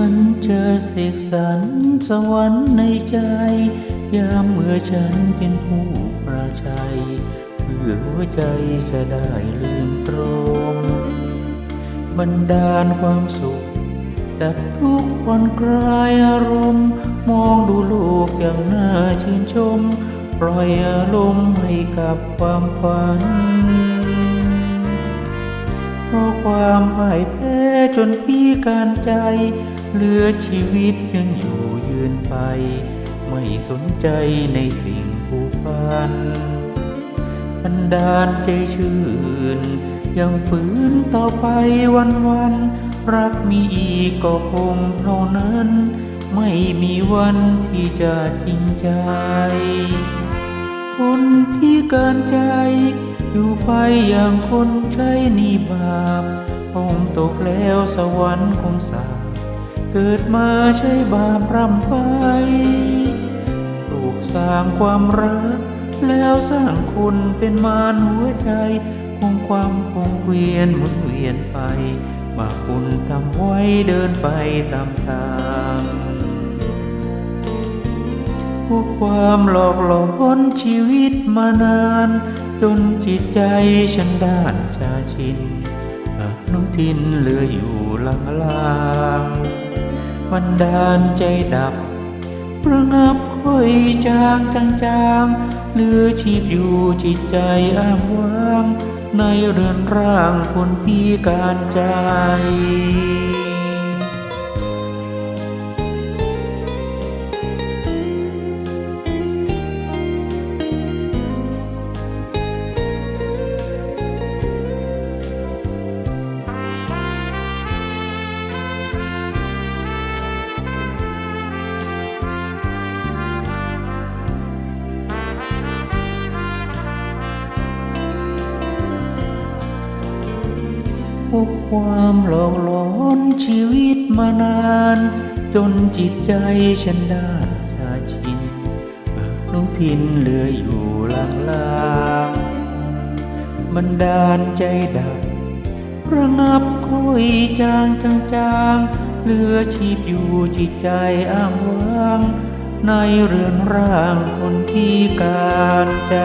ฉันเจอเสกสรรสวรรค์ในใจ ยามเมื่อฉันเป็นผู้ประชัยเพื่อหัวใจจะได้ลืมตรงบันดาลความสุข ดับทุกข์ผ่อนคลายอารมณ์ มองดูโลกอย่างน่าชื่นชม ปล่อยอารมณ์ให้กับความฝันเพราะความพ่ายแพ้จนพี่การใจ เหลือชีวิตยังอยู่ยืนไป ไม่สนใจในสิ่งผูกพันบันดาลใจชื่น ยังฝืนต่อไปวันวัน รักมีอีกก็คงเท่านั้น ไม่มีวันที่จะจริงใจ คนที่เกินใจ อยู่ไปอย่างคนใช้นี่บาปคงตกแล้วสวรรค์คงสา เกิดมาใช้บาปรำไปถูกสร้างความรัก แล้วสร้างคนเป็นมารหัวใจ คงความคงเวียนหมุนเวียนไปบาคุณทำไว้เดินไปตามทางพวกความหลอกหลอนชีวิตมานาน จนจิตใจฉันด้านชาชินอนุทินเหลืออยู่ลางลาง มันดานใจดับ ประงับค่อยจางจางจางเหลือชีพอยู่จิตใจอ้างว้าง ในเรือนร่างคนพิการใจ พบความหลอกหลอนชีวิตมานาน จนจิตใจฉันด้านชาชินนุทินเหลืออยู่ลางลางๆมันดาลใจดับระงับค่อยจางจางจางเหลือชีพอยู่จิตใจอ้างว้าง ในเรือนร่างคนที่การใจ